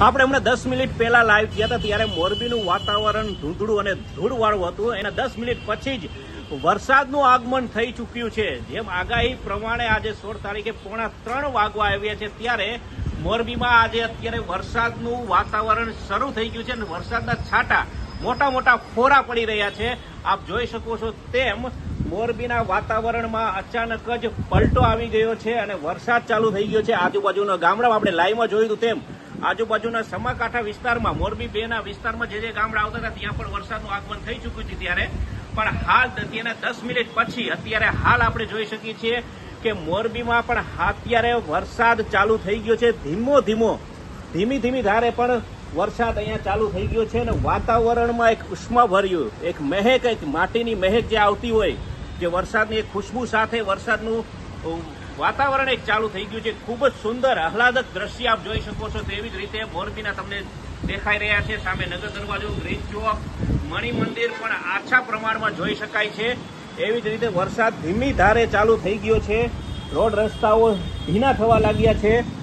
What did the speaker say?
આપણે હમણાં દસ મિનિટ પહેલા લાઈવ થયા હતા, ત્યારે મોરબીનું વાતાવરણ ધૂંધળું અને ધૂળવાળું હતું. એના દસ મિનિટ પછી જ વરસાદનું આગમન થઈ ચૂક્યું છે. જેમ આગાહી પ્રમાણે આજે સોળ તારીખે પોણા ત્રણ વાગવા આવ્યા છે, ત્યારે મોરબીમાં આજે અત્યારે વરસાદનું વાતાવરણ શરૂ થઈ ગયું છે અને વરસાદના છાંટા મોટા મોટા ફોરા પડી રહ્યા છે. આપ જોઈ શકો છો તેમ મોરબીના વાતાવરણમાં અચાનક જ પલટો આવી ગયો છે અને વરસાદ ચાલુ થઈ ગયો છે. આજુબાજુના ગામડામાં આપણે લાઈવમાં જોયું હતું તેમ આજુબાજુના સમાકાંઠા વિસ્તારમાં, મોરબી બે ના વિસ્તારમાં જે જે ગામડા આવતા હતા, ત્યાં પણ વરસાદનું આગમન થઈ ચૂક્યું છે ત્યારે. પણ હાલ અત્યારના દસ મિનિટ પછી અત્યારે હાલ આપણે જોઈ શકીએ છીએ કે મોરબીમાં પણ અત્યારે વરસાદ ચાલુ થઈ ગયો છે. ધીમો ધીમો, ધીમી ધીમી ધારે પણ વરસાદ અહીંયા ચાલુ થઈ ગયો છે અને વાતાવરણમાં એક ઉષ્મા ભર્યું એક મહેક, એક માટીની મહેક જે આવતી હોય, જે વરસાદની એક ખુશ્બુ સાથે વરસાદનું વાતાવરણ એક ચાલુ થઈ ગયું છે. ખૂબ જ સુંદર, આહલાદક દ્રશ્ય આપ જોઈ શકો છો. તેવી જ રીતે મોરબીના તમને દેખાઈ રહ્યા છે. સામે નગર દરવાજો બ્રિજ ચોક, મણિ મંદિર પણ આછા પ્રમાણમાં જોઈ શકાય છે. એવી જ રીતે વરસાદ ધીમી ધારે ચાલુ થઈ ગયો છે. રોડ રસ્તાઓ ભીના થવા લાગ્યા છે.